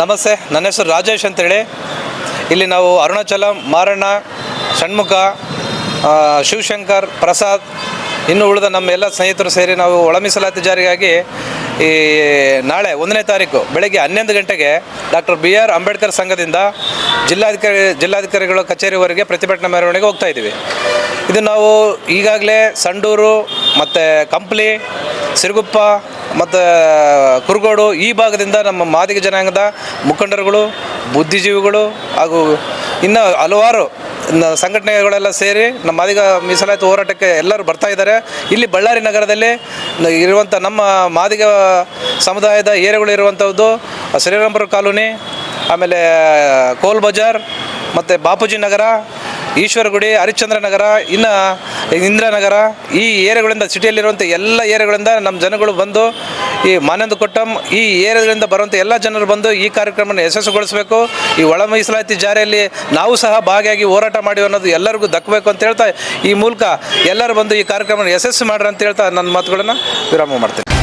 ನಮಸ್ತೆ, ನನ್ನ ಹೆಸರು ರಾಜೇಶ್ ಅಂತೇಳಿ. ಇಲ್ಲಿ ನಾವು ಅರುಣಾಚಲ, ಮಾರಣ್ಣ, ಷಣ್ಮುಖ ಶಿವಶಂಕರ್, ಪ್ರಸಾದ್, ಇನ್ನು ಉಳಿದ ನಮ್ಮ ಎಲ್ಲ ಸ್ನೇಹಿತರು ಸೇರಿ ನಾವು ಒಳಮೀಸಲಾತಿ ಜಾರಿಗಾಗಿ ಈ ನಾಳೆ ಒಂದನೇ ತಾರೀಕು ಬೆಳಗ್ಗೆ ಹನ್ನೊಂದು ಗಂಟೆಗೆ ಡಾಕ್ಟರ್ ಬಿ ಆರ್ ಅಂಬೇಡ್ಕರ್ ಸಂಘದಿಂದ ಜಿಲ್ಲಾಧಿಕಾರಿ, ಜಿಲ್ಲಾಧಿಕಾರಿಗಳ ಕಚೇರಿವರೆಗೆ ಪ್ರತಿಭಟನಾ ಮೆರವಣಿಗೆ ಹೋಗ್ತಾ ಇದ್ದೀವಿ. ಇದು ನಾವು ಈಗಾಗಲೇ ಸಂಡೂರು ಮತ್ತು ಕಂಪ್ಲಿ, ಸಿರುಗುಪ್ಪ ಮತ್ತು ಕುರುಗೋಡು ಈ ಭಾಗದಿಂದ ನಮ್ಮ ಮಾದಿಗ ಜನಾಂಗದ ಮುಖಂಡರುಗಳು, ಬುದ್ಧಿಜೀವಿಗಳು ಹಾಗೂ ಇನ್ನು ಹಲವಾರು ಸಂಘಟನೆಗಳೆಲ್ಲ ಸೇರಿ ನಮ್ಮ ಮಾದಿಗ ಮೀಸಲಾತಿ ಹೋರಾಟಕ್ಕೆ ಎಲ್ಲರೂ ಬರ್ತಾ ಇದ್ದಾರೆ. ಇಲ್ಲಿ ಬಳ್ಳಾರಿ ನಗರದಲ್ಲಿ ಇರುವಂಥ ನಮ್ಮ ಮಾದಿಗ ಸಮುದಾಯದ ಏರಿಯಾಗಳು ಇರುವಂಥದ್ದು ಶ್ರೀರಾಮಪುರ ಕಾಲೋನಿ, ಆಮೇಲೆ ಕೋಲ್ ಬಜಾರ್ ಮತ್ತು ಬಾಪೂಜಿ ನಗರ ಈಶ್ವರಗುಡಿ ಹರಿಶ್ಚಂದ್ರ ನಗರ ಇನ್ನು ಇಂದ್ರನಗರ, ಈ ಏರಿಯಾಗಳಿಂದ ಸಿಟಿಯಲ್ಲಿರುವಂಥ ಎಲ್ಲ ಏರಿಯಾಗಳಿಂದ ನಮ್ಮ ಜನಗಳು ಬಂದು ಈ ಮಾನಂದ ಕೊಟ್ಟಂ ಈ ಏರಿಯಾಗಳಿಂದ ಬರುವಂಥ ಎಲ್ಲ ಜನರು ಬಂದು ಈ ಕಾರ್ಯಕ್ರಮವನ್ನು ಯಶಸ್ಸುಗೊಳಿಸಬೇಕು ಈ ಒಳ ಮೀಸಲಾತಿ ಜಾರಿಯಲ್ಲಿ ನಾವು ಸಹ ಭಾಗಿಯಾಗಿ ಹೋರಾಟ ಮಾಡಿ ಅನ್ನೋದು ಎಲ್ಲರಿಗೂ ದಕ್ಕಬೇಕು ಅಂತ ಹೇಳ್ತಾ ಈ ಮೂಲಕ ಎಲ್ಲರೂ ಬಂದು ಈ ಕಾರ್ಯಕ್ರಮವನ್ನು ಯಶಸ್ಸು ಮಾಡ್ರಿ ಅಂತ ಹೇಳ್ತಾ ನನ್ನ ಮಾತುಗಳನ್ನು ವಿರಾಮ ಮಾಡ್ತೀನಿ.